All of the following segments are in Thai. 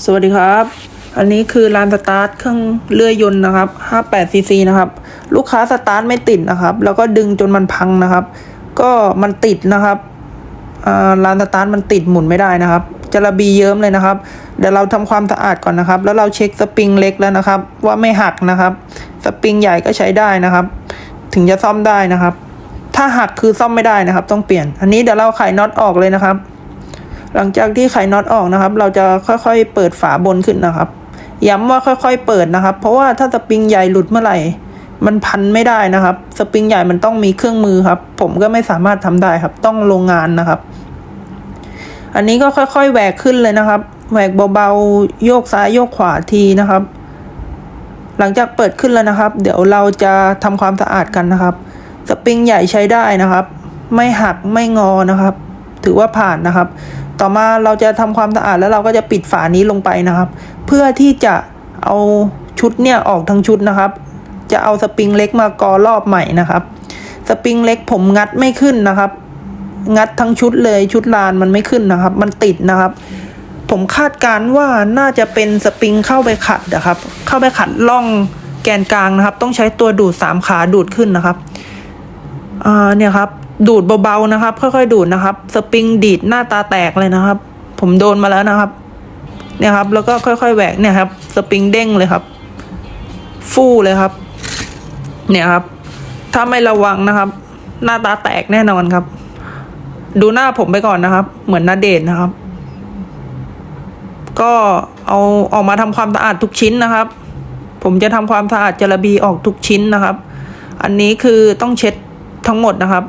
สวัสดีครับ อันนี้คือลานสตาร์ทเครื่องเลื่อยยนต์นะครับ 58ซีซีนะครับ ลูกค้าสตาร์ทไม่ติดนะครับ แล้วก็ดึงจนมันพังนะครับ ก็มันติดนะครับลานสตาร์ทมันติดหมุนไม่ได้นะครับ จะระบีเยิ้มเลยนะครับ เดี๋ยวเราทำความสะอาดก่อนนะครับ แล้วเราเช็คสปริงเล็กแล้วนะครับ ว่าไม่หักนะครับ สปริงใหญ่ก็ใช้ได้นะครับ ถึงจะซ่อมได้นะครับ ถ้าหักคือซ่อมไม่ได้นะครับ ต้องเปลี่ยน อันนี้เดี๋ยวเราไขน็อตออกเลยนะครับ หลังจากที่ไขน็อตออกนะครับ เราจะค่อยๆ เปิดฝาบนขึ้นนะครับ ย้ำว่าค่อยๆ เปิดนะครับ เพราะว่าถ้าสปริงใหญ่หลุดเมื่อไหร่ มันพันไม่ได้นะครับ สปริงใหญ่มันต้องมีเครื่องมือครับ ผมก็ไม่สามารถทำได้ครับ ต้องโรงงานนะครับ อันนี้ก็ค่อยๆแหวกขึ้นเลยนะครับ แหวกเบาๆ โยกซ้ายโยกขวาทีนะครับ หลังจากเปิดขึ้นแล้วนะครับ เดี๋ยวเราจะทำความสะอาดกันนะครับ สปริงใหญ่ใช้ได้นะครับ ไม่หักไม่งอนะครับ ถือว่าผ่านนะครับ ต่อมาเราจะทำความสะอาดแล้วเราก็จะปิดฝานี้ลงไปนะครับ เพื่อที่จะเอาชุดเนี่ยออกทั้งชุดนะครับ จะเอาสปริงเล็กมากอรอบใหม่นะครับ สปริงเล็กผมงัดไม่ขึ้นนะครับ งัดทั้งชุดเลยชุดลานมันไม่ขึ้นนะครับ มันติดนะครับ ผมคาดการณ์ว่าน่าจะเป็นสปริงเข้าไปขัดนะครับ เข้าไปขัดล่องแกนกลางนะครับ ต้องใช้ตัวดูดสามขาดูดขึ้นนะครับอ่าเนี่ยครับ ดูดเบาๆนะครับ ค่อยๆดูดนะครับ สปริงดีดหน้าตาแตกเลยนะครับ ผมโดนมาแล้วนะครับ เนี่ยครับ แล้วก็ค่อยๆแหวกเนี่ยครับ สปริงเด้งเลยครับ ฟู่เลยครับ เนี่ยครับ ถ้าไม่ระวังนะครับ หน้าตาแตกแน่นอนครับ ดูหน้าผมไปก่อนนะครับ เหมือนนาเดชนนะครับ ก็เอาออกมาทำความสะอาดทุกชิ้นนะครับ ผมจะทำความสะอาดจระบีออกทุกชิ้นนะครับ อันนี้คือต้องเช็ดทั้งหมดนะครับ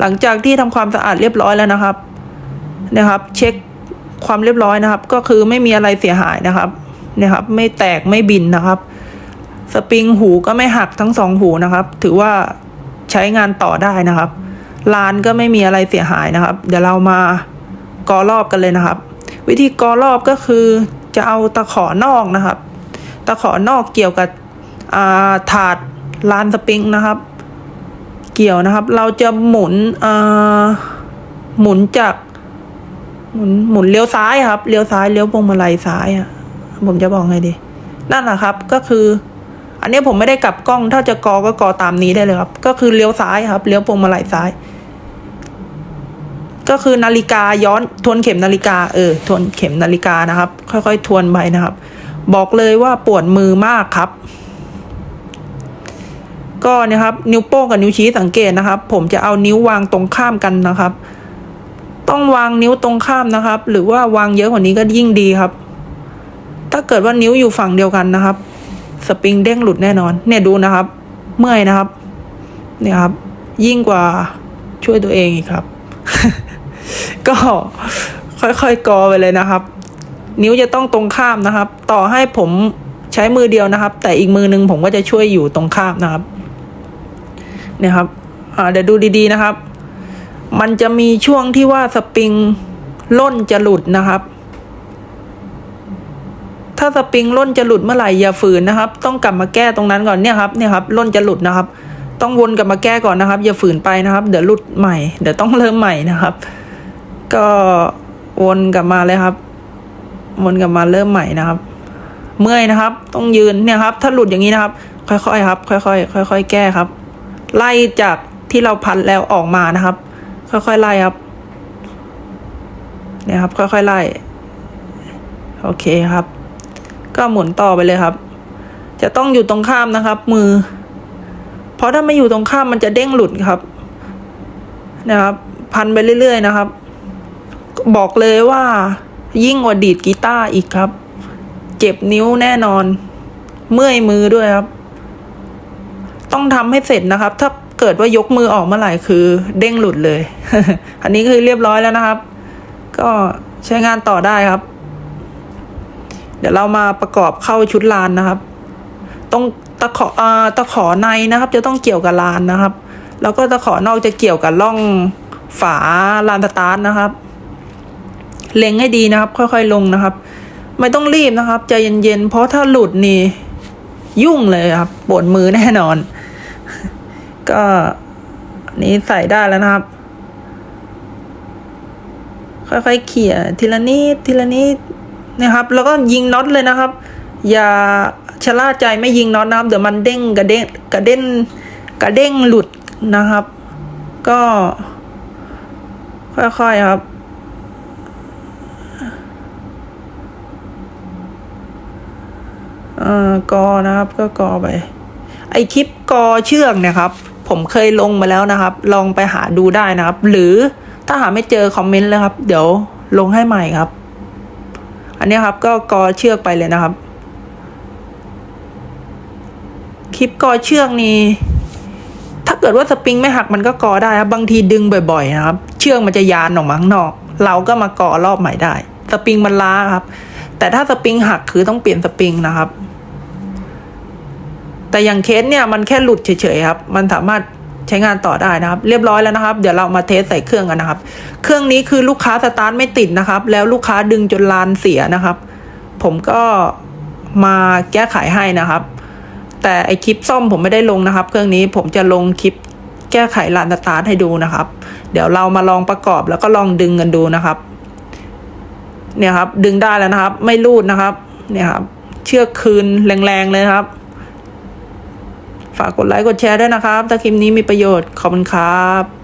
หลังจากที่ทำความสะอาดเรียบร้อยแล้วนะครับ นะครับ เช็คความเรียบร้อยนะครับ ก็คือไม่มีอะไรเสียหายนะครับนี่ยครับ ไม่แตกไม่บินนะครับ สปริงหูก็ไม่หักทั้งสองหูนะครับ ถือว่าใช้งานต่อได้นะครับลานก็ไม่มีอะไรเสียหายนะครับ เดี๋ยวเรามากอรอบกันเลยนะครับ วิธีกอรอบก็คือจะเอาตะขอนอกนะครับ ตะขอนอกเกี่ยวกับอ่าถาดลานสปริงนะครับ เกี่ยวนะครับ เราจะหมุนหมุนจากหมุนหมุนเลี้ยวซ้ายครับเลี้ยวซ้ายเลี้ยวพวงมาลัยซ้ายอะผมจะบอกไงดี นั่นแหละครับก็คือ อันนี้ผมไม่ได้กลับกล้อง ถ้าจะกอก็กอตามนี้ได้เลยครับ ก็คือเลี้ยวซ้ายครับเลี้ยวพวงมาลัยซ้าย ก็คือนาฬิกาย้อนทวนเข็มนาฬิกาเออทวนเข็มนาฬิกานะครับ ค่อยๆ ทวนไปนะครับ บอกเลยว่าปวดมือมากครับ ก็เนี่ยครับนิ้วโป้งกับนิ้วชี้สังเกตนะครับ ผมจะเอานิ้ววางตรงข้ามกันนะครับ ต้องวางนิ้วตรงข้ามนะครับ หรือว่าวางเยอะกว่านี้ก็ยิ่งดีครับ ถ้าเกิดว่านิ้วอยู่ฝั่งเดียวกันนะครับ สปริงเด้งหลุดแน่นอน เนี่ยดูนะครับ เมื่อยนะครับ เนี่ยครับ ยิ่งกว่าช่วยตัวเองอีกครับ ก็ค่อยๆกอไปเลยนะครับ นิ้วจะต้องตรงข้ามนะครับ ต่อให้ผมใช้มือเดียวนะครับ แต่อีกมือหนึ่งผมก็จะช่วยอยู่ตรงข้ามนะครับ นี่ยครับเดี๋ยวดูดีๆนะครับ มันจะมีช่วงที่ว่าสปริงล่นจะหลุดนะครับ ถ้าสปริงล่นจะหลุดเมื่อไหร่อย่าฝืนนะครับ ต้องกลับมาแก้ตรงนั้นก่อนเนี่ยครับเนี่ยครับล่นจะหลุดนะครับ ต้องวนกลับมาแก้ก่อนนะครับ อย่าฝืนไปนะครับ เดี๋ยวหลุดใหม่เดี๋ยวต้องเริ่มใหม่นะครับ ก็วนกลับมาเลยครับ วนกลับมาเริ่มใหม่นะครับ เมื่อยนะครับ ต้องยืนเนี่ยครับ ถ้าหลุดอย่างนี้นะครับ ค่อยๆครับ ค่อยๆค่อยๆแก้ครับ ไล่จากที่เราพันแล้วออกมานะครับ ค่อยๆไล่ครับเนี่ยครับ ค่อยๆไล่โอเคครับ ก็หมุนต่อไปเลยครับ จะต้องอยู่ตรงข้ามนะครับ มือ เพราะถ้าไม่อยู่ตรงข้ามมันจะเด้งหลุดครับ นะครับ พันไปเรื่อยๆนะครับ บอกเลยว่ายิ่งกว่าดีดกีตาร์อีกครับ เจ็บนิ้วแน่นอน เมื่อยมือด้วยครับ ต้องทำให้เสร็จนะครับ ถ้าเกิดว่ายกมือออกเมื่อไหร่คือ เด้งหลุดเลย อันนี้คือเรียบร้อยแล้วนะครับ ก็ใช้งานต่อได้ครับ เดี๋ยวเรามาประกอบเข้าชุดลานนะครับตรงตะขออ่าตะขอในนะครับ จะต้องเกี่ยวกับลานนะครับ แล้วก็ตะขอนอกจะเกี่ยวกับร่องฝาลานสตาร์ทนะครับ เล็งให้ดีนะครับ ค่อยๆลงนะครับ ไม่ต้องรีบนะครับใจเย็นๆเพราะถ้าหลุดนี่ยุ่งเลยครับปวดมือแน่นอน ก็นี้ใส่ได้แล้วนะครับ ค่อยๆเขี่ยทีละนิดทีละนิดนี่ยครับ แล้วก็ยิงน็อตเลยนะครับ อย่าชะล่าใจไม่ยิงน็อตนะครับ เดี๋ยวมันเด้งกระเด้งกระเด้นกระเด้งหลุดนะครับ ก็ ค่อยๆครับเอ่อกอนะครับก็กอไป ไอคลิปกอเชือกเนี่ยครับ ผมเคยลงมาแล้วนะครับ ลองไปหาดูได้นะครับ หรือถ้าหาไม่เจอคอมเมนต์เลยครับ เดี๋ยวลงให้ใหม่ครับ อันนี้ครับก็กอเชือกไปเลยนะครับ คลิปกอเชือกนี่ถ้าเกิดว่าสปริงไม่หักมันก็กอได้ครับบางทีดึงบ่อยๆนะครับ เชือกมันจะยานออกมาข้างนอก เราก็มากอรอบใหม่ได้ สปริงมันล้าครับ แต่ถ้าสปริงหักคือต้องเปลี่ยนสปริงนะครับ แต่อย่างเคสเนี่ยมันแค่หลุดเฉยๆครับ มันสามารถใช้งานต่อได้นะครับ เรียบร้อยแล้วนะครับ เดี๋ยวเรามาเทสใส่เครื่องกันนะครับ เครื่องนี้คือลูกค้าสตาร์ทไม่ติดนะครับ แล้วลูกค้าดึงจนลานเสียนะครับ ผมก็มาแก้ไขให้นะครับ แต่ไอคลิปซ่อมผมไม่ได้ลงนะครับ เครื่องนี้ผมจะลงคลิปแก้ไขลานสตาร์ทให้ดูนะครับ เดี๋ยวเรามาลองประกอบแล้วก็ลองดึงกันดูนะครับ เนี่ยครับ ดึงได้แล้วนะครับ ไม่รูดนะครับ เนี่ยครับ เชือกคืนแรงๆเลยครับ ฝากกดไลค์กดแชร์ด้วยนะครับ ถ้าคลิปนี้มีประโยชน์ขอบคุณครับ